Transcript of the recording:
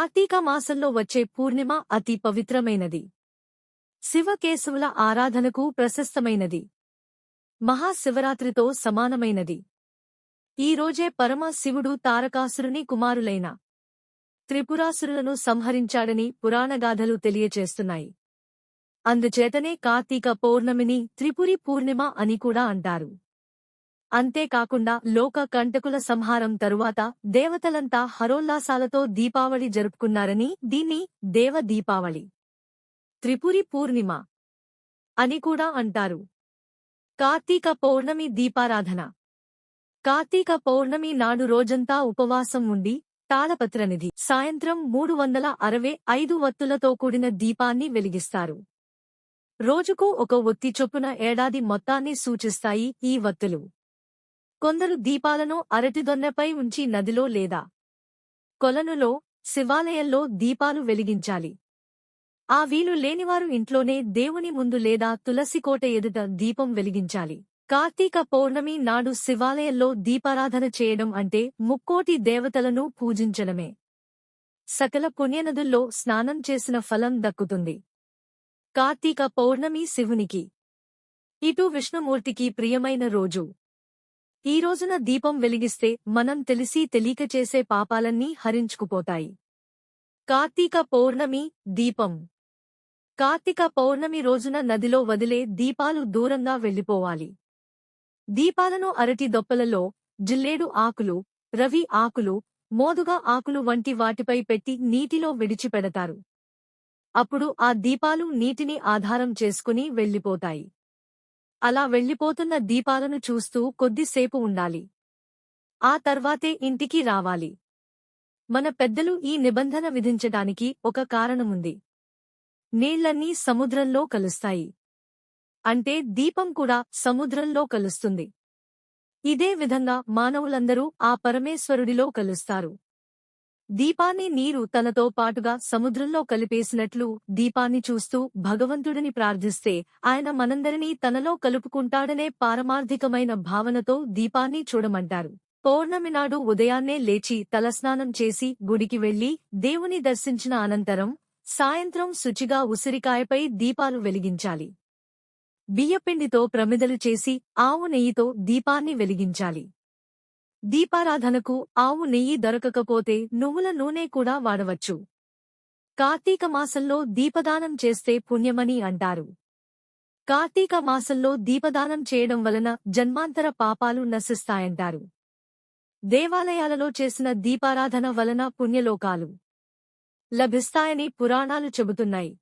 కార్తీక మాసంలో వచ్చే పూర్ణిమ అతి పవిత్రమైనది. శివకేశవుల ఆరాధనకు ప్రశస్తమైనది. మహాశివరాత్రితో సమానమైనది. ఈ రోజే పరమ శివుడు తారకాసురుని కుమారులైన త్రిపురాసురులను సంహరించాడని పురాణగాథలు తెలియచేస్తున్నాయి. అందుచేతనే కార్తీక పౌర్ణమిని త్రిపురి పూర్ణిమ అని కూడా అంటారు. అంతేకాకుండా లోక కంటకుల సంహారం తరువాత దేవతలంతా హరోల్లాసాలతో దీపావళి జరుపుకున్నారని దీన్ని దేవ దీపావళి త్రిపురి పూర్ణిమ అని కూడా అంటారు. కార్తీక పౌర్ణమి దీపారాధన. కార్తీక పౌర్ణమి నాడు రోజంతా ఉపవాసం ఉండి తాళపత్రనిధి సాయంత్రం మూడు వందల అరవై ఐదు వత్తులతో కూడిన దీపాన్ని వెలిగిస్తారు. రోజుకు ఒక ఒత్తి చొప్పున ఏడాది మొత్తాన్ని సూచిస్తాయి ఈ వత్తులు. కొందరు దీపాలను అరటిదొన్నెపై ఉంచి నదిలో లేదా కొలనులో శివాలయంలో దీపాలు వెలిగించాలి. ఆ వీలు లేనివారు ఇంట్లోనే దేవుని ముందు లేదా తులసికోట ఎదుట దీపం వెలిగించాలి. కార్తీక పౌర్ణమి నాడు శివాలయంలో దీపారాధన చేయడం అంటే ముక్కోటి దేవతలను పూజించడమే. సకల పుణ్యనదుల్లో స్నానం చేసిన ఫలం దక్కుతుంది. కార్తీక పౌర్ణమి శివునికి. ఇటు విష్ణుమూర్తికి ప్రియమైన రోజు. ఈ రోజున దీపం వెలిగిస్తే మనం తెలిసి తెలియక చేసే పాపాలన్నీ హరించుకుపోతాయి. కార్తీక పౌర్ణమి దీపం. కార్తీక పౌర్ణమి రోజున నదిలో వదిలే దీపాలు దూరంగా వెళ్ళిపోవాలి దీపాలను అరటి దొప్పలలో జిల్లేడు ఆకులు రవి ఆకులు మోదుగా ఆకులు వంటి వాటిపై పెట్టి నీటిలో విడిచిపెడతారు. అప్పుడు ఆ దీపాలు నీటిని ఆధారం చేసుకుని వెళ్ళిపోతాయి అలా వెళ్ళిపోతున్న దీపాలను చూస్తూ కొద్దిసేపు ఉండాలి. ఆ తర్వాతే ఇంటికి రావాలి. మన పెద్దలు ఈ నిబంధన విధించటానికి ఒక కారణముంది. నీళ్ళన్నీ సముద్రంలో కలుస్తాయి. అంటే దీపం కూడా సముద్రంలో కలుస్తుంది. ఇదే విధంగా మానవులందరూ ఆ పరమేశ్వరుడిలో కలుస్తారు. దీపాన్ని నీరు తనతో పాటుగా సముద్రంలో కలిపేసినట్లు దీపాన్ని చూస్తూ భగవంతుడిని ప్రార్థిస్తే ఆయన మనందరినీ తనలో కలుపుకుంటాడనే పారమార్థికమైన భావనతో దీపాన్ని చూడమంటారు. పౌర్ణమి నాడు ఉదయాన్నే లేచి తలస్నానం చేసి గుడికి వెళ్ళి దేవుని దర్శించిన అనంతరం సాయంత్రం శుచిగా ఉసిరికాయపై దీపాలు వెలిగించాలి. బియ్యపిండితో ప్రమిదలు చేసి ఆవు నెయ్యితో దీపాన్ని వెలిగించాలి. దీపారాధనకు ఆవు నెయ్యి దొరకకపోతే నువ్వుల నూనె కూడా వాడవచ్చు. కార్తీక మాసంలో దీపదానం చేస్తే పుణ్యమని అంటారు. కార్తీక మాసంలో దీపదానం చేయడం వలన జన్మాంతర పాపాలు నశిస్తాయంటారు. దేవాలయాలలో చేసిన దీపారాధన వలన పుణ్యలోకాలు లభిస్తాయని పురాణాలు చెబుతున్నాయి.